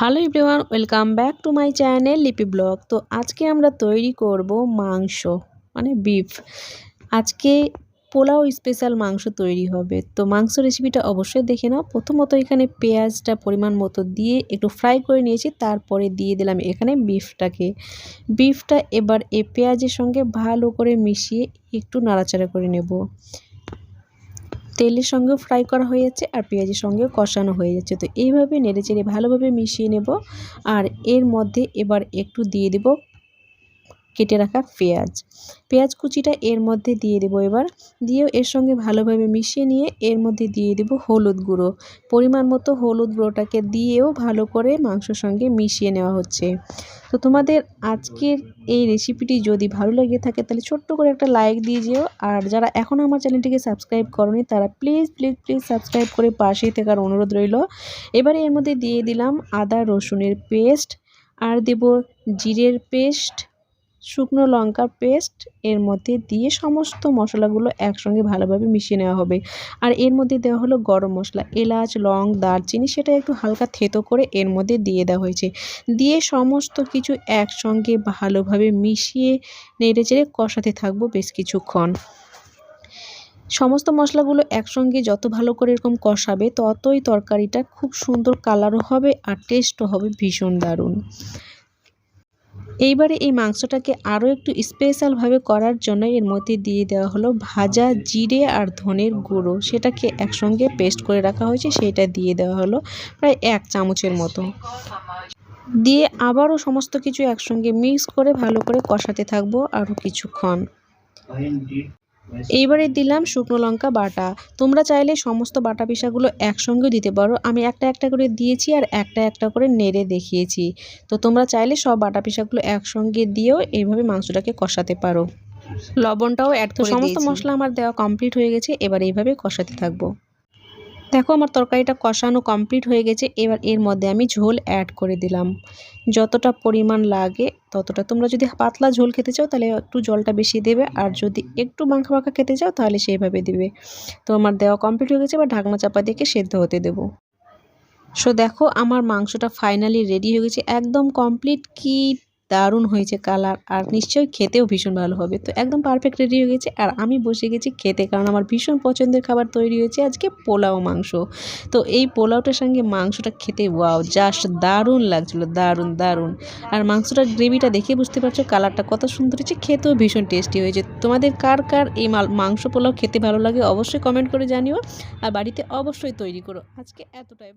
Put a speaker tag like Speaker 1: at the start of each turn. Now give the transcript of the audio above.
Speaker 1: Hello everyone, welcome back to my channel Lipi blog. তো আজকে আমরা তৈরি করব মাংস মানে বিফ। আজকে পোলাও স্পেশাল মাংস তৈরি হবে। তো মাংস রেসিপিটা অবশ্যই দেখে নাও। প্রথমত এখানে পেঁয়াজটা পরিমাণ মতো দিয়ে একটু ফ্রাই করে নিয়েছি, তারপরে দিয়ে দিলাম এখানে বিফটাকে। বিফটা এবার এ পেঁয়াজের সঙ্গে ভালো করে মিশিয়ে একটু নাড়াচাড়া করে নেব। তেলের সঙ্গেও ফ্রাই করা হয়ে যাচ্ছে আর পেঁয়াজের সঙ্গেও কষানো হয়ে যাচ্ছে। তো এইভাবে নেড়ে চেড়ে ভালোভাবে মিশিয়ে নেব। আর এর মধ্যে এবার একটু দিয়ে দেব কেটে রাখা পেঁয়াজ। পেঁয়াজ কুচিটা এর মধ্যে দিয়ে দেবো এবার। দিয়েও এর সঙ্গে ভালোভাবে মিশিয়ে নিয়ে এর মধ্যে দিয়ে দেব হলুদ গুঁড়ো। পরিমাণ মতো হলুদ গুঁড়োটাকে দিয়েও ভালো করে মাংসর সঙ্গে মিশিয়ে নেওয়া হচ্ছে। তো তোমাদের আজকের এই রেসিপিটি যদি ভালো লেগে থাকে তাহলে ছোট্ট করে একটা লাইক দিয়ে যেও। আর যারা এখন আমার চ্যানেলটিকে সাবস্ক্রাইব করনি তারা প্লিজ প্লিজ প্লিজ সাবস্ক্রাইব করে পাশেই থাকার অনুরোধ রইল। এবারে এর মধ্যে দিয়ে দিলাম আদা রসুনের পেস্ট। আর দেব জিরের পেস্ট। শুকনো লঙ্কার পেস্ট এর মধ্যে দিয়ে সমস্ত মশলাগুলো একসঙ্গে ভালোভাবে মিশিয়ে নেওয়া হবে। আর এর মধ্যে দেওয়া হলো গরম মশলা, এলাচ, লং, দারচিনি, সেটা একটু হালকা থেতো করে এর মধ্যে দিয়ে দেওয়া হয়েছে। দিয়ে সমস্ত কিছু একসঙ্গে ভালোভাবে মিশিয়ে নেড়ে চেড়ে কষাতে থাকব বেশ কিছুক্ষণ। সমস্ত মশলাগুলো একসঙ্গে যত ভালো করে এরকম কষাবে, ততই তরকারিটা খুব সুন্দর কালারও হবে আর টেস্টও হবে ভীষণ দারুণ। এইবারে এই মাংসটাকে আরও একটু স্পেশালভাবে করার জন্য এর মধ্যে দিয়ে দেওয়া হলো ভাজা জিরে আর ধনের গুঁড়ো। সেটাকে একসঙ্গে পেস্ট করে রাখা হয়েছে, সেটা দিয়ে দেওয়া হলো প্রায় এক চামচের মতো। দিয়ে আবারও সমস্ত কিছু একসঙ্গে মিক্স করে ভালো করে কষাতে থাকব আরও কিছুক্ষণ। এইবারে দিলাম শুকনো লঙ্কা বাটা। তোমরা চাইলে সমস্ত বাটা পিসাগুলো একসঙ্গে দিতে পারো। আমি একটা একটা করে দিয়েছি আর একটা একটা করে নেড়ে দেখিয়েছি। তো তোমরা চাইলে সব বাটা পিসাগুলো একসঙ্গে দিয়েও এইভাবে মাংসটাকে কষাতে পারো। লবণটাও অ্যাড সমস্ত মশলা আমার দেওয়া কমপ্লিট হয়ে গেছে। এবার এইভাবে কষাতে থাকব। দেখো আমার তরকারিটা কষানো কমপ্লিট হয়ে গেছে, এবার এর মধ্যে আমি ঝোল অ্যাড করে দিলাম। যতটা পরিমাণ লাগে ততটা। তোমরা যদি পাতলা ঝোল খেতে চাও তাহলে একটু জলটা বেশি দেবে, আর যদি একটু মাখা মাখা খেতে চাও তাহলে সেইভাবে দেবে। তো আমার দেওয়া কমপ্লিট হয়ে গেছে, এবার ঢাকনা চাপা দিয়ে সেদ্ধ হতে দেবো। সো দেখো আমার মাংসটা ফাইনালি রেডি হয়ে গেছে, একদম কমপ্লিট কি দারুণ হয়েছে কালার আর নিশ্চয়ই খেতেও ভীষণ ভালো হবে। তো একদম পারফেক্ট রেডি হয়ে গেছে আর আমি বসে গেছি খেতে কারণ আমার ভীষণ পছন্দের খাবার তৈরি হয়েছে আজকে পোলাও মাংস। তো এই পোলাওটার সঙ্গে মাংসটা খেতে ওয়াও জাস্ট দারুণ লাগছিল, দারুণ দারুণ। আর মাংসটার গ্রেভিটা দেখে বুঝতে পারছ কালারটা কত সুন্দর হয়েছে, খেতেও ভীষণ টেস্টি হয়েছে। তোমাদের কার কার এই মাংস পোলাও খেতে ভালো লাগে অবশ্যই কমেন্ট করে জানিও। আর বাড়িতে অবশ্যই তৈরি করো। আজকে এতটাই